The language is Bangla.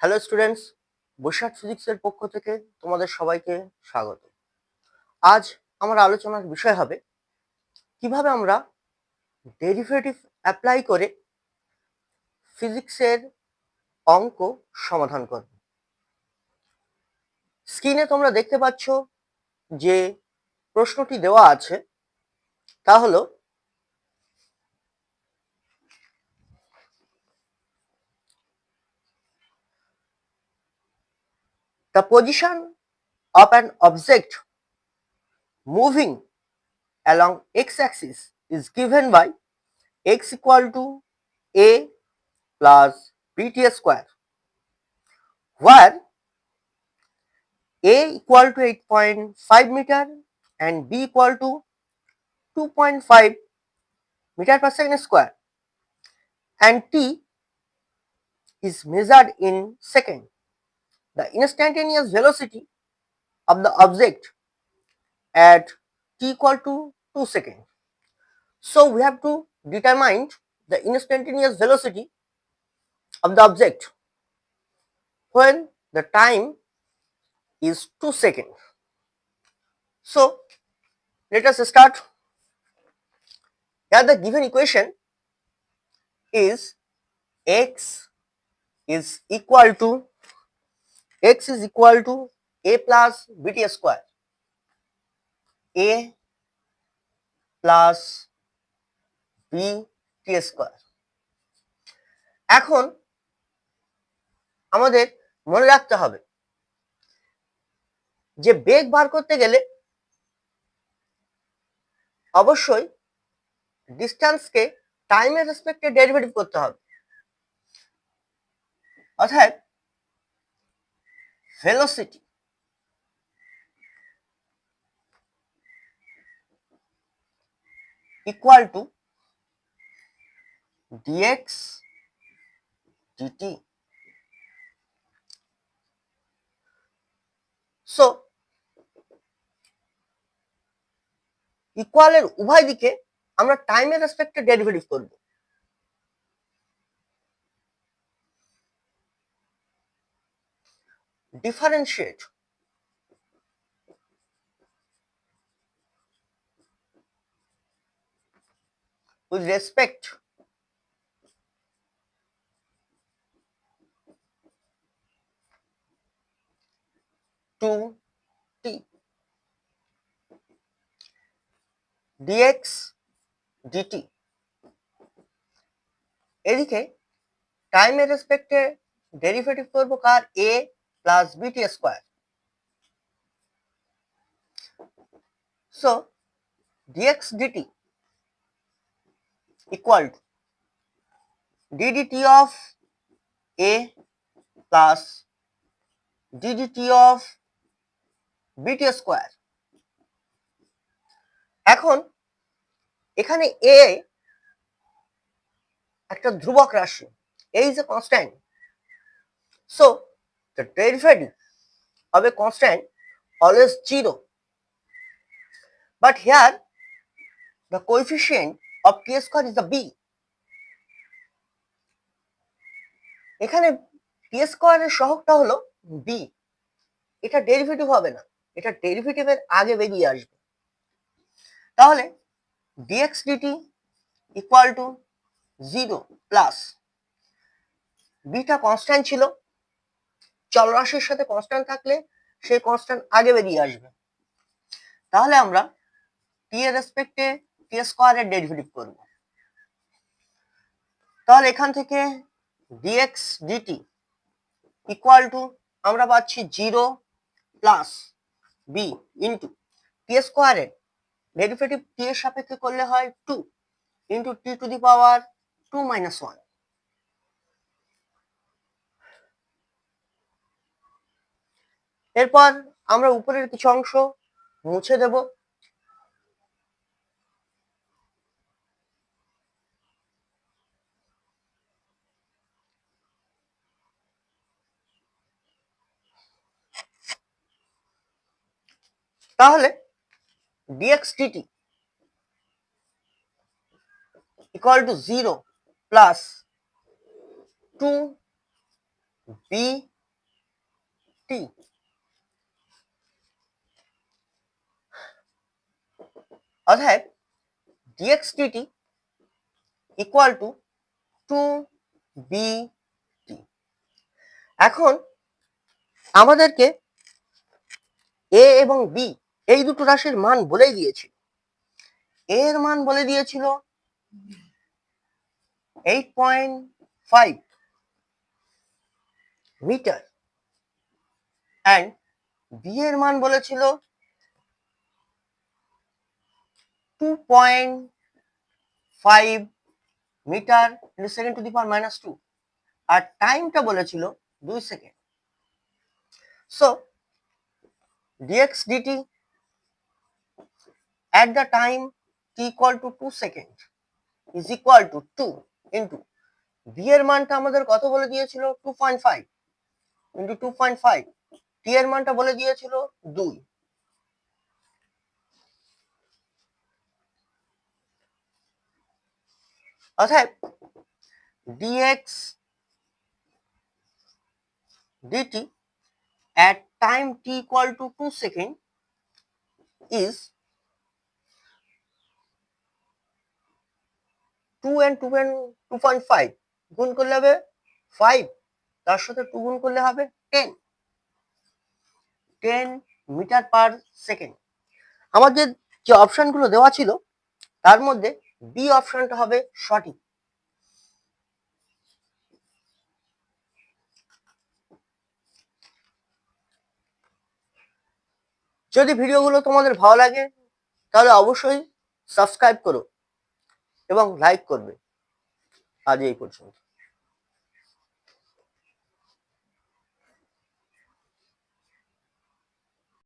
হ্যালো স্টুডেন্টস বৈশাখ ফিজিক্সের পক্ষ থেকে তোমাদের সবাইকে স্বাগত। আজ আমার আলোচনার বিষয় হবে, কীভাবে আমরা ডেরিভেটিভ অ্যাপ্লাই করে ফিজিক্সের অঙ্ক সমাধান করব। স্ক্রিনে তোমরা দেখতে পাচ্ছ যে প্রশ্নটি দেওয়া আছে, তা হলো The position of an object moving along x-axis is given by x equal to a plus bt square, where a equal to 8.5 meter and b equal to 2.5 meter per second square and t is measured in second the instantaneous velocity of the object at t equal to 2 seconds. So we have to determine the instantaneous velocity of the object when the time is 2 seconds. So let us start. Here the given equation is x is equal to x is equal to a plus bt square. A plus b t square. এখন আমাদের মনে রাখতে হবে যে বেগ বার করতে গেলে অবশ্যই ডিস্টেন্সকে টাইমের রেসপেক্টে ডেরিভেটিভ করতে হবে। অর্থাৎ velocity. Equal to dx dt. So ইকুয়ালের উভয় দিকে আমরা টাইমের রেসপেক্টে ডেরিভেটিভ করব। differentiate with respect to t dx dt এদিকে টাইমের রেসপেক্টে ডেরিভেটিভ করব কার a plus bt square. So dx dt equal to ddt of a plus ddt of bt square. এখন এখানে a একটা ধ্রুবক রাশি a is a constant. The derivative of a constant always zero. But here, the coefficient of t square is the b. এখানে টি স্কোয়ারের সহগটা হলো বি এটা ডেরিভেটিভ হবে না এটা ডেরিভেটিভের আগে বেরিয়ে আসবে তাহলে dx dt equal to zero plus beta constant ছিল চলরাশির সাথে কনস্ট্যান্ট থাকলে সেই কনস্ট্যান্ট আগে বেরিয়ে আসবে। তাহলে আমরা টি এর রেসপেক্টে টি স্কোয়ারের ডেরিভেটিভ করব। তাহলে এখান থেকে ডিএক্স ডিটি ইকুয়াল টু আমরা পাচ্ছি zero plus b into t স্কোয়ারের ডেরিভেটিভ টি এর সাপেক্ষে করলে হয় two into t to the power two minus one এরপর আমরা উপরের কিছু অংশ মুছে দেব। তাহলে dt equal to 0 plus 2 b t অতএব dx dt equal to two b t এখন আমাদেরকে এ এবং বি এই দুটো রাশির মান বলে দিয়েছিল। এর মান বলে দিয়েছিল eight point five metre and b এর মান বলেছিল two point five metre into second to the power minus two আর টাইমটা বলেছিল দুই second so dx dt at the time t equal to 2 second is equal to 2 into b এর মানটা আমাদের কত বলে দিয়েছিল? 2.5 into 2.5 t এর মানটা বলে দিয়েছিল 2 অতএব dx dt at time t equal to 2 second is 2 and 2 and 2.5 গুণ করলে হবে 5 তার সাথে 2 গুণ করলে হবে 10 10 মিটার পার সেকেন্ড আমাদের যে অপশনগুলো দেওয়া ছিল, তার মধ্যে বি অপশনটা হবে সঠিক। যদি ভিডিওগুলো তোমাদের ভালো লাগে, তাহলে অবশ্যই সাবস্ক্রাইব করো এবং লাইক করবে। আজ এই পর্যন্ত।